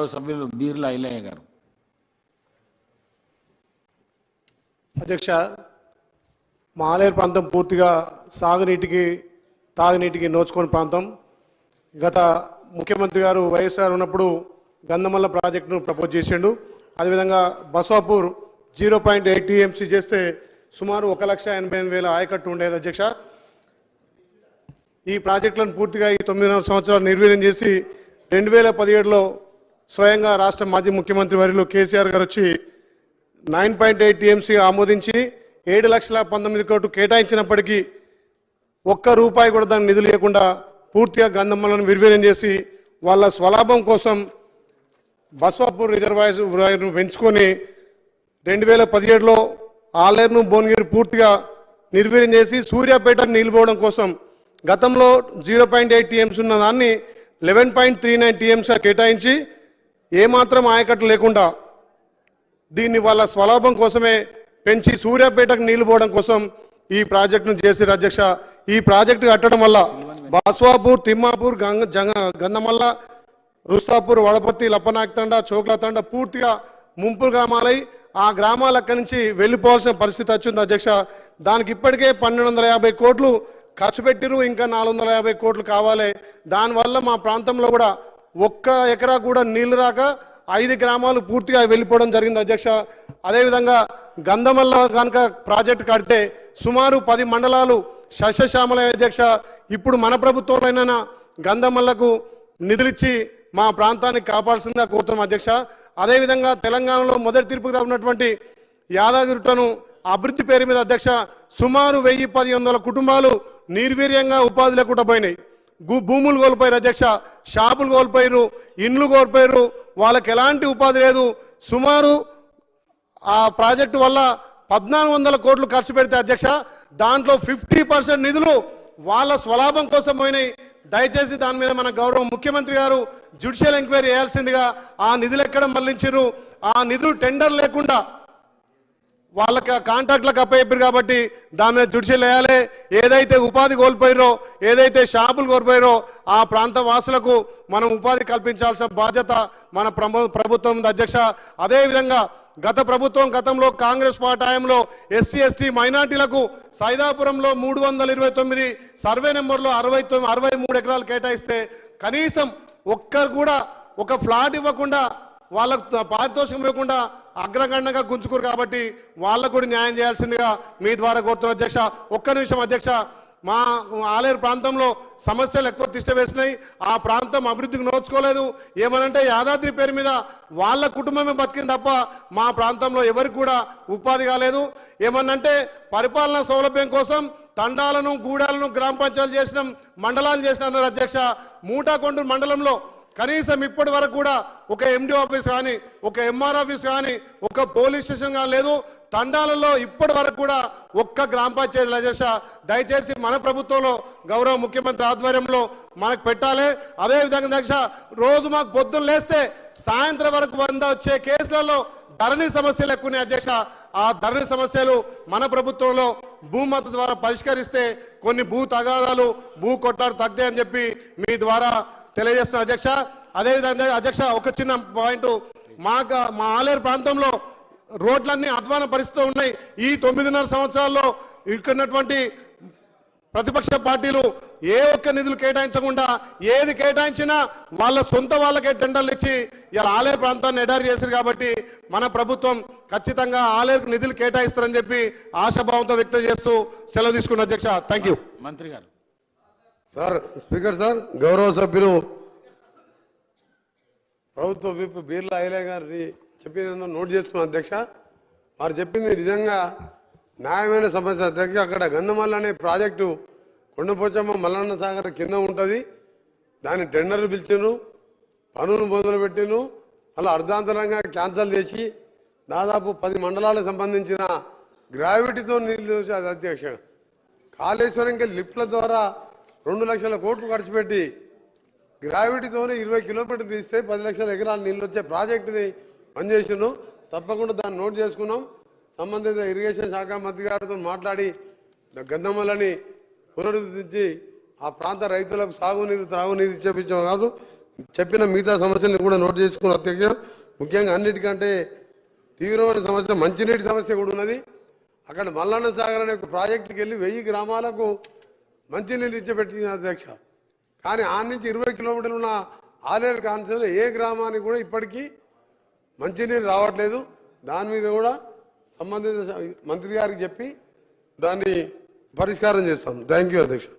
గౌరవ సభ్యులు బీర్ల ఐలయ్య గారు. అధ్యక్ష మాలేరు ప్రాంతం పూర్తిగా సాగునీటికి తాగునీటికి నోచుకోని ప్రాంతం. గత ముఖ్యమంత్రి గారు వైఎస్ఆర్ ఉన్నప్పుడు గంధమల్ల ప్రాజెక్టును ప్రపోజ్ చేసిండు. అదేవిధంగా Baswapur zero point eight TMC చేస్తే సుమారు ఒక లక్ష ఎనభై ఎనిమిది వేల ఆయకట్టు ఉండేది అధ్యక్ష. ఈ ప్రాజెక్టులను పూర్తిగా ఈ తొమ్మిదిన్నర సంవత్సరాలు నిర్వీర్యం చేసి రెండు వేల పదిహేడులో స్వయంగా రాష్ట్ర మాజీ ముఖ్యమంత్రి వర్యులు కేసీఆర్ గారు వచ్చి నైన్ పాయింట్ ఎయిట్ టీఎంసీ ఆమోదించి ఏడు లక్షల పంతొమ్మిది కోట్లు కేటాయించినప్పటికీ ఒక్క రూపాయి కూడా దానికి నిధులు లేకుండా పూర్తిగా గంధమ్మలను నిర్వీర్యం చేసి వాళ్ళ స్వలాభం కోసం బస్వాపూర్ రిజర్వాయర్ను పెంచుకొని రెండు వేల పదిహేడులో ఆలేరును భువనగిరి పూర్తిగా నిర్వీర్యం చేసి సూర్యాపేట నిలిపోవడం కోసం గతంలో జీరో పాయింట్ ఎయిట్ టీఎంసీ ఉన్న దాన్ని లెవెన్ పాయింట్ త్రీ నైన్ టీఎంసీగా కేటాయించి ఏమాత్రం ఆయకట్టు లేకుండా దీన్ని వాళ్ళ స్వలాభం కోసమే పెంచి సూర్యాపేటకు నీళ్ళు పోవడం కోసం ఈ ప్రాజెక్టును చేసి అధ్యక్ష ఈ ప్రాజెక్టు కట్టడం వల్ల బాస్వాపూర్ తిమ్మాపూర్ గంగ జంగ గంధమల్ల రుస్తాపూర్ వడపర్తి లప్పనాయకతండ చోక్లతండ పూర్తిగా ముంపు గ్రామాలై ఆ గ్రామాల అక్కడి నుంచి వెళ్ళిపోవాల్సిన పరిస్థితి వచ్చింది అధ్యక్ష దానికి ఇప్పటికే పన్నెండు వందల యాభై కోట్లు ఖర్చు పెట్టిరు ఇంకా నాలుగు వందల యాభై కోట్లు కావాలి. దానివల్ల మా ప్రాంతంలో కూడా ఒక్క ఎకరా కూడా నీళ్ళు రాక ఐదు గ్రామాలు పూర్తిగా వెళ్ళిపోవడం జరిగింది అధ్యక్ష. అదేవిధంగా గంధమల్ల కనుక ప్రాజెక్టు కడితే సుమారు పది మండలాలు సస్యశ్యామల అధ్యక్ష. ఇప్పుడు మన ప్రభుత్వంలోనైనా గంధమల్లకు నిధులిచ్చి మా ప్రాంతాన్ని కాపాల్సిందిగా కోరుతున్నాం అధ్యక్ష. అదేవిధంగా తెలంగాణలో మొదటి తీర్పుగా ఉన్నటువంటి యాదగిరిటను అభివృద్ధి పేరు మీద అధ్యక్ష సుమారు వెయ్యి పది వందల కుటుంబాలు నిర్వీర్యంగా ఉపాధి లేకుండా పోయినాయి. భూములు కోల్పోయారు అధ్యక్ష షాపులు కోల్పోయారు ఇండ్లు కోల్పోయారు వాళ్ళకి ఎలాంటి ఉపాధి లేదు. సుమారు ఆ ప్రాజెక్టు వల్ల పద్నాలుగు వందల కోట్లు ఖర్చు పెడితే అధ్యక్ష దాంట్లో ఫిఫ్టీ పర్సెంట్ నిధులు వాళ్ళ స్వలాభం కోసం పోయినాయి. దయచేసి దాని మీద మన గౌరవ ముఖ్యమంత్రి గారు జ్యుడిషియల్ ఎంక్వైరీ చేయాల్సిందిగా ఆ నిధులు ఎక్కడ మళ్ళించారు ఆ నిధులు టెండర్ లేకుండా వాళ్ళకి కాంట్రాక్ట్లకు అప్పయిపోయారు కాబట్టి దాని మీద జుడిషియల్ వేయాలి. ఏదైతే ఉపాధి కోల్పోయారో ఏదైతే షాపులు కోల్పోయారో ఆ ప్రాంత వాసులకు మనం ఉపాధి కల్పించాల్సిన బాధ్యత మన ప్రభు ప్రభుత్వం అధ్యక్ష. అదేవిధంగా గత ప్రభుత్వం గతంలో కాంగ్రెస్ పాటాయంలో ఎస్సీ ఎస్టీ మైనార్టీలకు సైదాపురంలో మూడు వందల ఇరవై తొమ్మిది సర్వే నెంబర్లో అరవై తొమ్మిది అరవై మూడు ఎకరాలు కేటాయిస్తే కనీసం ఒక్కరు కూడా ఒక ఫ్లాట్ ఇవ్వకుండా వాళ్ళకు పారితోషికం ఇవ్వకుండా అగ్రగణ్యంగా గుంజుకురు కాబట్టి వాళ్ళకు కూడా న్యాయం చేయాల్సిందిగా మీ ద్వారా కోరుతున్న అధ్యక్ష. ఒక్క నిమిషం అధ్యక్ష. మా ఆలేరు ప్రాంతంలో సమస్యలు ఎక్కువ తిష్ట వేసినాయి. ఆ ప్రాంతం అభివృద్ధికి నోచుకోలేదు. ఏమనంటే యాదాద్రి పేరు మీద వాళ్ళ కుటుంబమే బతికింది తప్ప మా ప్రాంతంలో ఎవరికి కూడా ఉపాధి కాలేదు. ఏమనంటే పరిపాలనా సౌలభ్యం కోసం తండాలను గూడాలను గ్రామ పంచాయతీలు చేసినాం మండలాలు చేసిన అన్నారు అధ్యక్ష. మూటాకొండూరు మండలంలో కనీసం ఇప్పటి వరకు కూడా ఒక ఎండి ఆఫీస్ కానీ ఒక ఎంఆర్ ఆఫీస్ కానీ ఒక పోలీస్ స్టేషన్ కానీ లేదు. తండాలలో ఇప్పటి వరకు కూడా ఒక్క గ్రామ పంచాయతీ అధ్యక్ష దయచేసి మన ప్రభుత్వంలో గౌరవ ముఖ్యమంత్రి ఆధ్వర్యంలో మనకు పెట్టాలి. అదేవిధంగా దక్ష రోజు మాకు పొద్దున్న లేస్తే సాయంత్రం వరకు వంద వచ్చే కేసులలో ధరణి సమస్యలు ఎక్కువ అధ్యక్ష. ఆ ధరణి సమస్యలు మన ప్రభుత్వంలో భూమత ద్వారా పరిష్కరిస్తే కొన్ని భూ తగాదాలు భూ కొట్టాలు తగ్గాయని చెప్పి మీ ద్వారా తెలియజేస్తున్న అధ్యక్ష. అదేవిధంగా అధ్యక్ష ఒక చిన్న పాయింట్. మా మా ఆలేరు ప్రాంతంలో రోడ్లన్నీ అధ్వాన పరిస్థితిలో ఉన్నాయి. ఈ తొమ్మిదిన్నర సంవత్సరాల్లో ఇక్కడ ఉన్నటువంటి ప్రతిపక్ష పార్టీలు ఏ ఒక్క నిధులు కేటాయించకుండా ఏది కేటాయించినా వాళ్ళ సొంత వాళ్ళకే టెండర్లు ఇచ్చి ఇలా ఆలేరు ప్రాంతాన్ని ఎడారి చేశారు కాబట్టి మన ప్రభుత్వం ఖచ్చితంగా ఆలేరుకు నిధులు కేటాయిస్తారని చెప్పి ఆశాభావంతో వ్యక్తం చేస్తూ సెలవు తీసుకున్న అధ్యక్ష. థ్యాంక్ యూ మంత్రి గారు. సార్ స్పీకర్ సార్ గౌరవ సభ్యులు. ప్రభుత్వ విప్ బీర్లా ఐలే గారిని చెప్పింది నోట్ చేసుకున్న అధ్యక్ష? వారు చెప్పింది నిజంగా న్యాయమైన సమస్య. అధ్యక్ష అక్కడ గంధమల్ల అనే ప్రాజెక్టు కొండపోచమ్మ మల్లన్న సాగర్ కింద ఉంటుంది. దాని టెండర్లు పిలిచిను పనులు మొదలు పెట్టిను అలా అర్ధాంతరంగా క్యాన్సల్ చేసి దాదాపు పది మండలాలకు సంబంధించిన గ్రావిటీతో నీళ్ళు అది అధ్యక్ష. కాళేశ్వరంకి లిఫ్ట్ల ద్వారా రెండు లక్షల కోట్లు ఖర్చు పెట్టి గ్రావిటీతోనే ఇరవై కిలోమీటర్లు తీస్తే పది లక్షల ఎకరాలు నీళ్ళు వచ్చే ప్రాజెక్టుని పనిచేసినాం తప్పకుండా దాన్ని నోట్ చేసుకున్నాం. సంబంధిత ఇరిగేషన్ శాఖ మంత్రి గారితో మాట్లాడి గంధమలని పునరుద్ధరించి ఆ ప్రాంత రైతులకు సాగునీరు త్రాగునీరు ఇచ్చేపించాం కాదు. చెప్పిన మిగతా సమస్యలను కూడా నోట్ చేసుకున్న అధ్యక్ష ముఖ్యంగా అన్నిటికంటే తీవ్రమైన సమస్య మంచినీటి సమస్య కూడా ఉన్నది. అక్కడ మల్లన్న సాగర్ అనే ఒక ప్రాజెక్టుకి వెళ్ళి వెయ్యి గ్రామాలకు మంచినీళ్ళు ఇచ్చబెట్టింది అధ్యక్ష. కానీ ఆ నుంచి ఇరవై కిలోమీటర్లు ఉన్న ఆలేరు కాంతిలో ఏ గ్రామానికి కూడా ఇప్పటికీ మంచినీరు రావట్లేదు. దాని మీద కూడా సంబంధిత మంత్రి గారికి చెప్పి దాన్ని పరిష్కారం చేస్తాం. థ్యాంక్ యూ అధ్యక్ష.